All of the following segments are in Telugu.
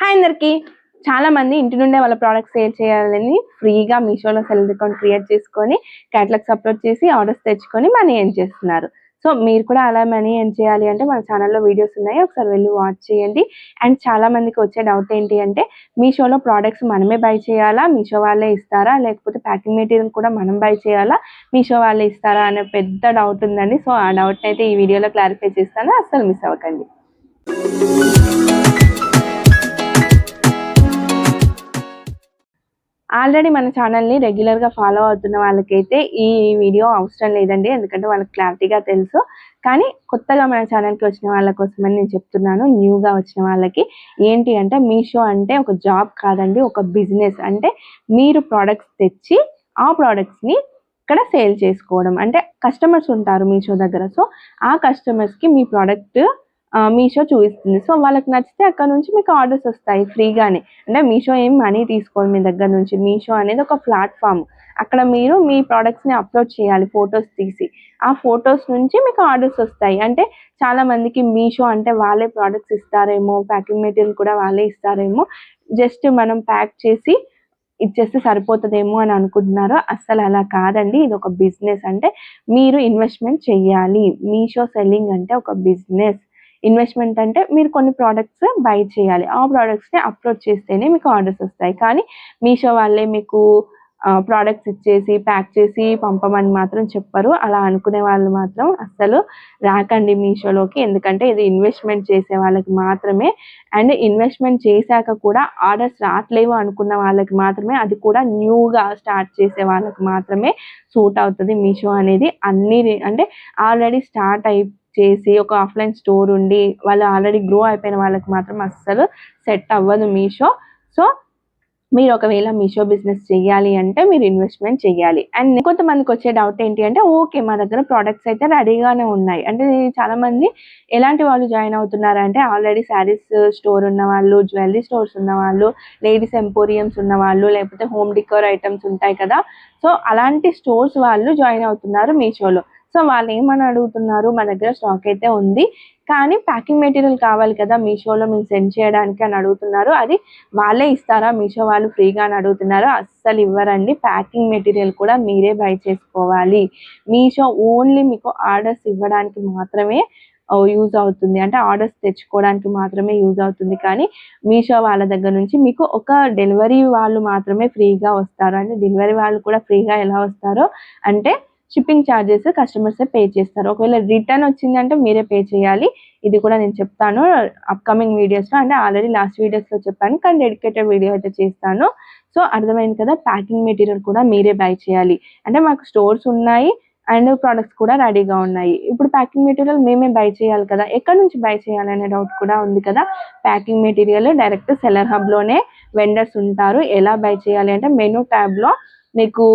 హాయ్ అందరికి. చాలా మంది ఇంటి నుండే వాళ్ళ ప్రోడక్ట్స్ సేల్ చేయాలని ఫ్రీగా మీషోలో సెల్ అకౌంట్ క్రియేట్ చేసుకొని క్యాటలాగ్స్ అప్లోడ్ చేసి ఆర్డర్స్ తెచ్చుకొని మనీ ఎర్న్ చేస్తున్నారు. సో మీరు కూడా అలా మనీ ఎర్న్ చేయాలి అంటే మన ఛానల్లో వీడియోస్ ఉన్నాయి. ఒకసారి వెళ్ళి వాచ్ చేయండి. అండ్ చాలా మందికి వచ్చే డౌట్ ఏంటి అంటే మీషోలో ప్రోడక్ట్స్ మనమే బై చేయాలా? మీషో వాళ్ళే ఇస్తారా? లేకపోతే ప్యాకింగ్ మెటీరియల్ కూడా మనం బై చేయాలా? మీషో వాళ్ళే ఇస్తారా? అనే పెద్ద డౌట్ ఉందండి. సో ఆ డౌట్ అయితే ఈ వీడియోలో క్లారిఫై చేస్తాను. అస్సలు మిస్ అవ్వకండి. ఆల్రెడీ మన ఛానల్ని రెగ్యులర్గా ఫాలో అవుతున్న వాళ్ళకైతే ఈ వీడియో అవసరం లేదండి. ఎందుకంటే వాళ్ళకి క్లారిటీగా తెలుసు. కానీ కొత్తగా మన ఛానల్కి వచ్చిన వాళ్ళ కోసమని నేను చెప్తున్నాను. న్యూగా వచ్చిన వాళ్ళకి ఏంటి అంటే మీషో అంటే ఒక జాబ్ కాదండి ఒక బిజినెస్. అంటే మీరు ప్రోడక్ట్స్ తెచ్చి ఆ ప్రోడక్ట్స్ని ఇక్కడ సేల్ చేసుకోవడం. అంటే కస్టమర్స్ ఉంటారు మీషో దగ్గర. సో ఆ కస్టమర్స్కి మీ ప్రోడక్ట్ మీషో చూపిస్తుంది. సో వాళ్ళకి నచ్చితే అక్కడ నుంచి మీకు ఆర్డర్స్ వస్తాయి ఫ్రీగానే. అంటే మీషో ఏం మనీ తీసుకోవాలి మీ దగ్గర నుంచి. మీషో అనేది ఒక ప్లాట్ఫామ్ అక్కడ మీరు మీ ప్రోడక్ట్స్ని అప్లోడ్ చేయాలి ఫొటోస్ తీసి. ఆ ఫొటోస్ నుంచి మీకు ఆర్డర్స్ వస్తాయి. అంటే చాలా మందికి మీషో అంటే వాళ్ళే ప్రోడక్ట్స్ ఇస్తారేమో ప్యాకింగ్ మెటీరియల్ కూడా వాళ్ళే ఇస్తారేమో. జస్ట్ మనం ప్యాక్ చేసి ఇచ్చేస్తే సరిపోతుందేమో అని అనుకుంటున్నారు అస్సలు అలా కాదండి. ఇది ఒక బిజినెస్ అంటే మీరు ఇన్వెస్ట్మెంట్ చేయాలి. మీషో సెల్లింగ్ అంటే ఒక బిజినెస్ ఇన్వెస్ట్మెంట్ అంటే మీరు కొన్ని ప్రోడక్ట్స్ బై చేయాలి. ఆ ప్రోడక్ట్స్ని అప్లోడ్ చేస్తేనే మీకు ఆర్డర్స్ వస్తాయి. కానీ మీషో వాళ్ళే మీకు ప్రోడక్ట్స్ ఇచ్చేసి ప్యాక్ చేసి పంపమని మాత్రం చెప్పరు. అలా అనుకునే వాళ్ళు మాత్రం అస్సలు రాకండి మీషోలోకి. ఎందుకంటే ఇది ఇన్వెస్ట్మెంట్ చేసే వాళ్ళకి మాత్రమే. అండ్ ఇన్వెస్ట్మెంట్ చేశాక కూడా ఆర్డర్స్ రావట్లేవు అనుకున్న వాళ్ళకి మాత్రమే. అది కూడా న్యూగా స్టార్ట్ చేసే వాళ్ళకి మాత్రమే సూట్ అవుతుంది మీషో అనేది. అన్ని అంటే ఆల్రెడీ స్టార్ట్ అయి చేసి ఒక ఆఫ్లైన్ స్టోర్ ఉండి వాళ్ళు ఆల్రెడీ గ్రో అయిపోయిన వాళ్ళకి మాత్రం అస్సలు సెట్ అవ్వదు మీషో. సో మీరు ఒకవేళ మీషో బిజినెస్ చేయాలి అంటే మీరు ఇన్వెస్ట్మెంట్ చేయాలి. అండ్ కొంతమందికి వచ్చే డౌట్ ఏంటి అంటే ఓకే మా దగ్గర ప్రోడక్ట్స్ అయితే రెడీగానే ఉన్నాయి. అంటే చాలా మంది ఎలాంటి వాళ్ళు జాయిన్ అవుతున్నారు అంటే ఆల్రెడీ శారీస్ స్టోర్ ఉన్న వాళ్ళు జ్యువెలరీ స్టోర్స్ ఉన్న వాళ్ళు లేడీస్ ఎంపోరియంస్ ఉన్న వాళ్ళు లేకపోతే హోమ్ డికోర్ ఐటమ్స్ ఉంటాయి కదా. సో అలాంటి స్టోర్స్ వాళ్ళు జాయిన్ అవుతున్నారు మీషోలో. సో వాళ్ళు ఏమని అడుగుతున్నారు? మా దగ్గర స్టాక్ అయితే ఉంది. కానీ ప్యాకింగ్ మెటీరియల్ కావాలి కదా మీషోలో మేము సెండ్ చేయడానికి అని అడుగుతున్నారు. అది వాళ్ళే ఇస్తారా? మీషో వాళ్ళు ఫ్రీగా అని అడుగుతున్నారు. అస్సలు ఇవ్వరండి. ప్యాకింగ్ మెటీరియల్ కూడా మీరే బై చేసుకోవాలి. మీషో ఓన్లీ మీకు ఆర్డర్స్ ఇవ్వడానికి మాత్రమే యూజ్ అవుతుంది. అంటే ఆర్డర్స్ తెచ్చుకోవడానికి మాత్రమే యూజ్ అవుతుంది. కానీ మీషో వాళ్ళ దగ్గర నుంచి మీకు ఒక డెలివరీ వాళ్ళు మాత్రమే ఫ్రీగా వస్తారు అంటే డెలివరీ వాళ్ళు కూడా ఫ్రీగా ఎలా వస్తారో అంటే షిప్పింగ్ ఛార్జెస్ కస్టమర్సే పే చేస్తారు. ఒకవేళ రిటర్న్ వచ్చిందంటే మీరే పే చేయాలి. ఇది కూడా నేను చెప్తాను. అప్కమింగ్ వీడియోస్లో అంటే ఆల్రెడీ లాస్ట్ వీడియోస్లో చెప్పాను. కానీ డెడికేటెడ్ వీడియో అయితే చేస్తాను. సో అర్థమైంది కదా ప్యాకింగ్ మెటీరియల్ కూడా మీరే బై చేయాలి. అంటే మాకు స్టోర్స్ ఉన్నాయి అండ్ ప్రోడక్ట్స్ కూడా రెడీగా ఉన్నాయి. ఇప్పుడు ప్యాకింగ్ మెటీరియల్ మేమే బై చేయాలి కదా. ఎక్కడ నుంచి బై చేయాలి అనే డౌట్ కూడా ఉంది కదా. ప్యాకింగ్ మెటీరియల్ డైరెక్ట్ సెలర్ హబ్లోనే వెండర్స్ ఉంటారు. ఎలా బై చేయాలి అంటే మెనూ ట్యాబ్లో మీకు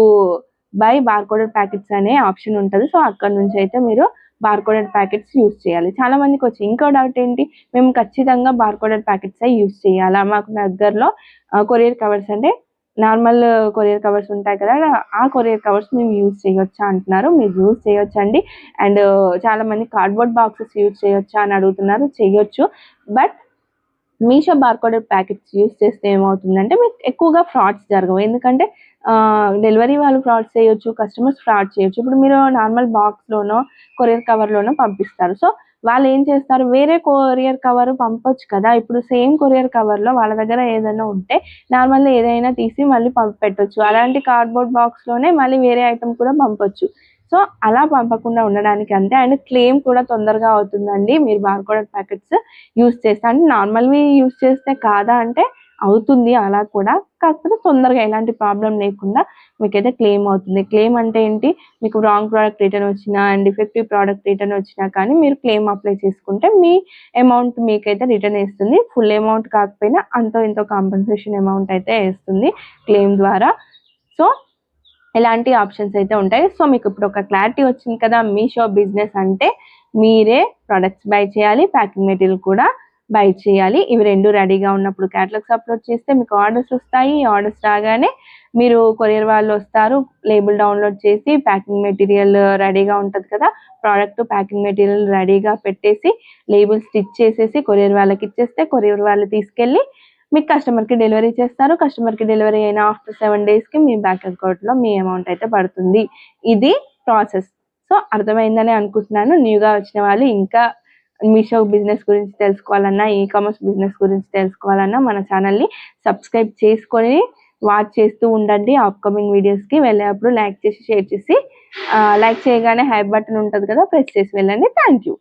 బై బార్కోడెడ్ ప్యాకెట్స్ అనే ఆప్షన్ ఉంటుంది. సో అక్కడ నుంచి అయితే మీరు బార్కోడెడ్ ప్యాకెట్స్ యూస్ చేయాలి. చాలా మందికి వచ్చి ఇంకో డౌట్ ఏంటి? మేము ఖచ్చితంగా బార్కోడెడ్ ప్యాకెట్స్ యూస్ చేయాలా? మాకు దగ్గరలో కొరియర్ కవర్స్ అంటే నార్మల్ కొరియర్ కవర్స్ ఉంటాయి కదా ఆ కొరియర్ కవర్స్ మేము యూజ్ చేయొచ్చా? అంటున్నారు. మీరు యూజ్ చేయొచ్చు అండి అండ్ చాలామంది కార్డ్బోర్డ్ బాక్సెస్ యూజ్ చేయొచ్చా అని అడుగుతున్నారు. చేయొచ్చు. But Meesho barcoded packets use చేస్తే ఏమవుతుందంటే మీకు ఎక్కువగా ఫ్రాడ్స్ జరగవు. ఎందుకంటే డెలివరీ వాళ్ళు ఫ్రాడ్స్ చేయొచ్చు కస్టమర్స్ ఫ్రాడ్ చేయొచ్చు. ఇప్పుడు మీరు నార్మల్ బాక్స్లోనో కొరియర్ కవర్లోనో పంపిస్తారు. సో వాళ్ళు ఏం చేస్తారు? వేరే కొరియర్ కవర్ పంపొచ్చు కదా. ఇప్పుడు సేమ్ కొరియర్ కవర్లో వాళ్ళ దగ్గర ఏదైనా ఉంటే నార్మల్గా ఏదైనా తీసి మళ్ళీ పెట్టొచ్చు. అలాంటి కార్డ్బోర్డ్ బాక్స్లోనే మళ్ళీ వేరే ఐటమ్ కూడా పంపొచ్చు. సో అలా పంపకుండా ఉండడానికి అంతే. అండ్ క్లెయిమ్ కూడా తొందరగా అవుతుందండి. మీరు బార్కోడ్ ప్యాకెట్స్ యూస్ చేస్తే అంటే నార్మల్వి యూస్ చేస్తే కాదా అంటే అవుతుంది అలా కూడా. కాకపోతే తొందరగా ఎలాంటి ప్రాబ్లం లేకుండా మీకైతే క్లెయిమ్ అవుతుంది. క్లెయిమ్ అంటే ఏంటి? మీకు రాంగ్ ప్రోడక్ట్ రిటర్న్ వచ్చినా అండ్ డిఫెక్టివ్ ప్రోడక్ట్ రిటర్న్ వచ్చినా కానీ మీరు క్లెయిమ్ అప్లై చేసుకుంటే మీ అమౌంట్ మీకైతే రిటర్న్ వేస్తుంది. ఫుల్ అమౌంట్ కాకపోయినా అంతో ఇంతో కాంపెన్సేషన్ అమౌంట్ అయితే వేస్తుంది క్లెయిమ్ ద్వారా. సో ఎలాంటి ఆప్షన్స్ అయితే ఉంటాయి. సో మీకు ఇప్పుడు ఒక క్లారిటీ వచ్చింది కదా మీషో బిజినెస్ అంటే మీరే ప్రొడక్ట్స్ బై చేయాలి ప్యాకింగ్ మెటీరియల్ కూడా బై చేయాలి. ఇవి రెండు రెడీగా ఉన్నప్పుడు క్యాటలాగ్స్ అప్లోడ్ చేస్తే మీకు ఆర్డర్స్ వస్తాయి. ఆర్డర్స్ రాగానే మీరు కొరియర్ వాళ్ళు వస్తారు లేబుల్ డౌన్లోడ్ చేసి ప్యాకింగ్ మెటీరియల్ రెడీగా ఉంటుంది కదా ప్రోడక్ట్ ప్యాకింగ్ మెటీరియల్ రెడీగా పెట్టేసి లేబుల్ స్టిచ్ చేసేసి కొరియర్ వాళ్ళకి ఇచ్చేస్తే కొరియర్ వాళ్ళు తీసుకెళ్ళి మీకు కస్టమర్కి డెలివరీ చేస్తారు. కస్టమర్కి డెలివరీ అయిన ఆఫ్టర్ సెవెన్ డేస్కి మీ బ్యాంక్ అకౌంట్లో మీ అమౌంట్ అయితే పడుతుంది. ఇది ప్రాసెస్ సో అర్థమైందని అనుకుంటున్నాను. న్యూగా వచ్చిన వాళ్ళు ఇంకా మీషో బిజినెస్ గురించి తెలుసుకోవాలన్నా ఈ కామర్స్ బిజినెస్ గురించి తెలుసుకోవాలన్నా మన ఛానల్ని సబ్స్క్రైబ్ చేసుకొని వాచ్ చేస్తూ ఉండండి. అప్కమింగ్ వీడియోస్కి వెళ్ళేటప్పుడు లైక్ చేసి షేర్ చేసి లైక్ చేయగానే హై బటన్ ఉంటుంది కదా ప్రెస్ చేసి వెళ్ళండి. Thank you